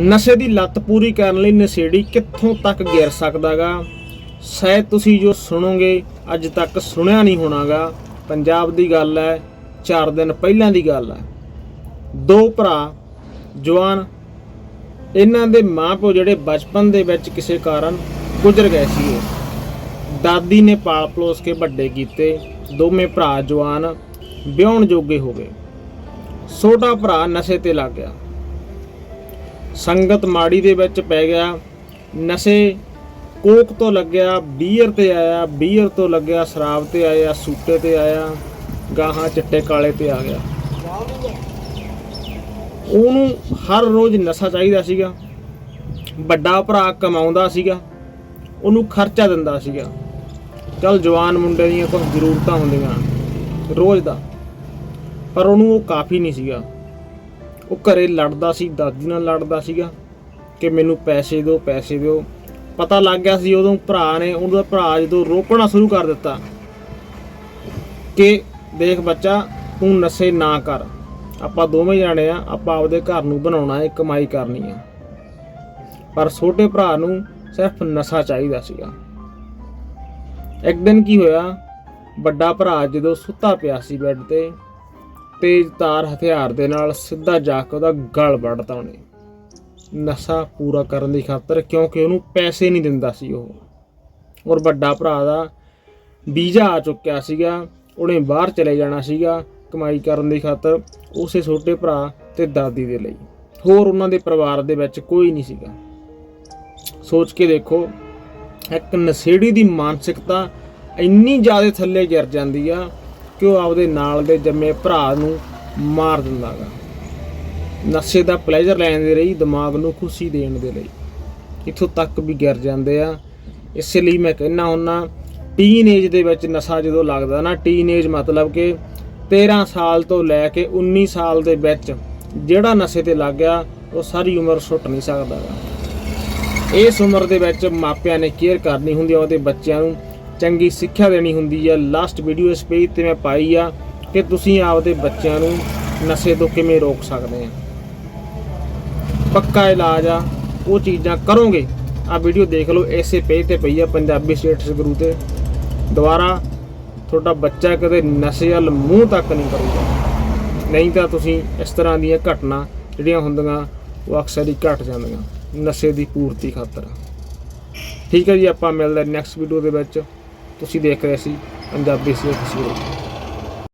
ਨਸ਼ੇ ਦੀ ਲੱਤ ਪੂਰੀ ਕਰਨ ਲਈ ਨਸ਼ੇੜੀ ਕਿੱਥੋਂ ਤੱਕ ਗਿਰ ਸਕਦਾਗਾ? ਸ਼ਾਇਦ ਤੁਸੀਂ ਜੋ ਸੁਣੋਗੇ, ਅੱਜ ਤੱਕ ਸੁਣਿਆ ਨਹੀਂ ਹੋਣਾਗਾ। ਪੰਜਾਬ ਦੀ ਗੱਲ ਹੈ 4 ਦਿਨ ਪਹਿਲਾਂ ਦੀ ਗੱਲ ਹੈ। ਦੋ ਭਰਾ, ਜਵਾਨ, ਇਹਨਾਂ ਦੇ ਮਾਪਿਓ ਜਿਹੜੇ ਬਚਪਨ ਦੇ ਵਿੱਚ ਕਿਸੇ ਕਾਰਨ ਗੁਜ਼ਰ ਗਏ ਸੀ ਦਾਦੀ ਨੇ ਪਾਲ ਪਲੋਸ ਕੇ ਵੱਡੇ ਕੀਤੇ, ਦੋਵੇਂ ਭਰਾ ਜਵਾਨ, ਵਿਆਹਣ ਜੋਗੇ ਹੋ ਗਏ। ਛੋਟਾ ਭਰਾ ਨਸ਼ੇ ਤੇ ਲੱਗ ਗਿਆ। ਸੰਗਤ ਮਾੜੀ ਦੇ ਵਿੱਚ ਪੈ ਗਿਆ, ਨਸ਼ੇ ਕੋਕ ਤੋਂ ਲੱਗਿਆ, ਬੀਅਰ ਤੇ ਆਇਆ, ਬੀਅਰ ਤੋਂ ਲੱਗਿਆ, ਸ਼ਰਾਬ ਤੇ ਆਇਆ, ਸੂਟੇ ਤੇ ਆਇਆ, ਗਾਹਾਂ ਚਿੱਟੇ ਕਾਲੇ ਤੇ ਆ ਗਿਆ। ਉਹਨੂੰ ਹਰ ਰੋਜ਼ ਨਸ਼ਾ ਚਾਹੀਦਾ ਸੀਗਾ, ਵੱਡਾ ਭਰਾ ਕਮਾਉਂਦਾ ਸੀਗਾ, ਉਹਨੂੰ ਖਰਚਾ ਦਿੰਦਾ ਸੀਗਾ। ਚਲ ਜਵਾਨ ਮੁੰਡੇ ਦੀਆਂ ਕੁਝ ਜ਼ਰੂਰਤਾਂ ਹੁੰਦੀਆਂ ਰੋਜ਼ ਦਾ, ਪਰ ਉਹਨੂੰ ਉਹ ਕਾਫੀ ਨਹੀਂ ਸੀਗਾ। ਉਹ ਘਰੇ ਲੜਦਾ ਸੀ, ਦਾਦੀ ਨਾਲ ਲੜਦਾ ਸੀਗਾ ਕਿ ਮੈਨੂੰ ਪੈਸੇ ਦਿਓ ਪੈਸੇ ਦਿਓ। ਪਤਾ ਲੱਗ ਗਿਆ ਸੀ ਉਦੋਂ ਭਰਾ ਨੇ, ਉਹਦਾ ਭਰਾ ਜਦੋਂ ਰੋਕਣਾ ਸ਼ੁਰੂ ਕਰ ਦਿੱਤਾ ਕਿ ਦੇਖ ਬੱਚਾ, ਤੂੰ ਨਸ਼ੇ ਨਾ ਕਰ। ਆਪਾਂ ਦੋਵੇਂ ਜਾਣੇ ਆ, ਆਪਾਂ ਆਪਦੇ ਘਰ ਨੂੰ ਬਣਾਉਣਾ ਹੈ, ਕਮਾਈ ਕਰਨੀ ਆ ਪਰ ਛੋਟੇ ਭਰਾ ਨੂੰ ਸਿਰਫ ਨਸ਼ਾ ਚਾਹੀਦਾ ਸੀਗਾ। ਇੱਕ ਦਿਨ ਕੀ ਹੋਇਆ, ਵੱਡਾ ਭਰਾ ਜਦੋਂ ਸੁੱਤਾ ਪਿਆ ਸੀ ਬੈੱਡ ਤੇ ਤੇਜ਼ ਤਾਰ ਹਥਿਆਰ ਦੇ ਨਾਲ ਸਿੱਧਾ ਜਾ ਕੇ ਉਹਦਾ ਗਲ ਵੱਢਤਾ ਉਹਨੇ। ਨਸ਼ਾ ਪੂਰਾ ਕਰਨ ਦੀ ਖਾਤਰ ਕਿਉਂਕਿ ਉਹਨੂੰ ਪੈਸੇ ਨਹੀਂ ਦਿੰਦਾ ਸੀ ਉਹ। ਔਰ ਵੱਡਾ ਭਰਾ ਦਾ ਵੀਜ਼ਾ ਆ ਚੁੱਕਿਆ ਸੀਗਾ, ਉਹਨੇ ਬਾਹਰ ਚਲੇ ਜਾਣਾ ਸੀਗਾ ਕਮਾਈ ਕਰਨ ਦੀ ਖਾਤਰ ਉਸੇ ਛੋਟੇ ਭਰਾ ਤੇ ਦਾਦੀ ਦੇ ਲਈ। ਹੋਰ ਉਹਨਾਂ ਦੇ ਪਰਿਵਾਰ ਦੇ ਵਿੱਚ ਕੋਈ ਨਹੀਂ ਸੀਗਾ। ਸੋਚ ਕੇ ਦੇਖੋ, ਇੱਕ ਨਸ਼ੇੜੀ ਦੀ ਮਾਨਸਿਕਤਾ ਇੰਨੀ ਜ਼ਿਆਦਾ ਥੱਲੇ ਗਿਰ ਜਾਂਦੀ ਆ ਕਿ ਉਹ ਆਪਦੇ ਨਾਲ ਦੇ ਜੰਮੇ ਭਰਾ ਨੂੰ ਮਾਰ ਦਿੰਦਾਗਾ ਨਸ਼ੇ ਦਾ ਪਲੇਜ਼ਰ ਲੈਣ ਦੇ ਲਈ ਦਿਮਾਗ ਨੂੰ ਖੁਸ਼ੀ ਦੇਣ ਦੇ ਲਈ। ਇੱਥੋਂ ਤੱਕ ਵੀ ਗਿਰ ਜਾਂਦੇ ਆ। ਇਸੇ ਲਈ ਮੈਂ ਕਹਿੰਨਾ ਹੁੰਨਾ ਟੀਨ ਏਜ ਦੇ ਵਿੱਚ ਨਸ਼ਾ ਜਦੋਂ ਲੱਗਦਾ ਨਾ ਟੀਨ ਏਜ ਮਤਲਬ ਕਿ 13 ਸਾਲ ਤੋਂ ਲੈ ਕੇ 19 ਸਾਲ ਦੇ ਵਿੱਚ ਜਿਹੜਾ ਨਸ਼ੇ ਤੇ ਲੱਗ ਗਿਆ, ਉਹ ਸਾਰੀ ਉਮਰ ਸੁੱਟ ਨਹੀਂ ਸਕਦਾ ਗਾ। ਇਸ ਉਮਰ ਦੇ ਵਿੱਚ ਮਾਪਿਆਂ ਨੇ ਕੇਅਰ ਕਰਨੀ ਹੁੰਦੀ ਆ ਉਹਦੇ ਬੱਚਿਆਂ ਨੂੰ। ਚੰਗੀ ਸਿੱਖਿਆ ਦੇਣੀ ਹੁੰਦੀ ਆ। ਲਾਸਟ ਵੀਡੀਓ ਇਸ ਪੇਜ ਤੇ ਮੈਂ ਪਾਈ ਆ ਕਿ ਤੁਸੀਂ ਆਪਦੇ ਬੱਚਿਆਂ ਨੂੰ ਨਸ਼ੇ ਤੋਂ ਕਿਵੇਂ ਰੋਕ ਸਕਦੇ ਆ। ਪੱਕਾ ਇਲਾਜ ਆ, ਉਹ ਚੀਜ਼ਾਂ ਕਰੋਗੇ। ਆ ਵੀਡੀਓ ਦੇਖ ਲਓ, ਇਸੇ ਪੇਜ ਤੇ ਪਈ ਆ ਪੰਜਾਬੀ ਸਟੇਟਸ ਗੁਰੂ ਤੇ। ਦੁਬਾਰਾ ਤੁਹਾਡਾ ਬੱਚਾ ਕਦੇ ਨਸ਼ੇ ਵੱਲ ਮੂੰਹ ਤੱਕ ਨਹੀਂ ਕਰੂਗਾ। ਨਹੀਂ ਤਾਂ ਤੁਸੀਂ ਇਸ ਤਰ੍ਹਾਂ ਦੀਆਂ ਘਟਨਾ ਜਿਹੜੀਆਂ ਹੁੰਦੀਆਂ, ਉਹ ਅਕਸਰ ਹੀ ਘਟ ਜਾਂਦੀਆਂ। ਨਸ਼ੇ ਦੀ ਪੂਰਤੀ ਖਾਤਰ। ਠੀਕ ਹੈ ਜੀ, ਆਪਾਂ ਮਿਲਦੇ ਨੈਕਸਟ ਵੀਡੀਓ ਦੇ ਵਿੱਚ। ਤੁਸੀਂ ਦੇਖ ਰਹੇ ਸੀ ਪੰਜਾਬੀ ਸਿਹਤ ਸਿਰੋ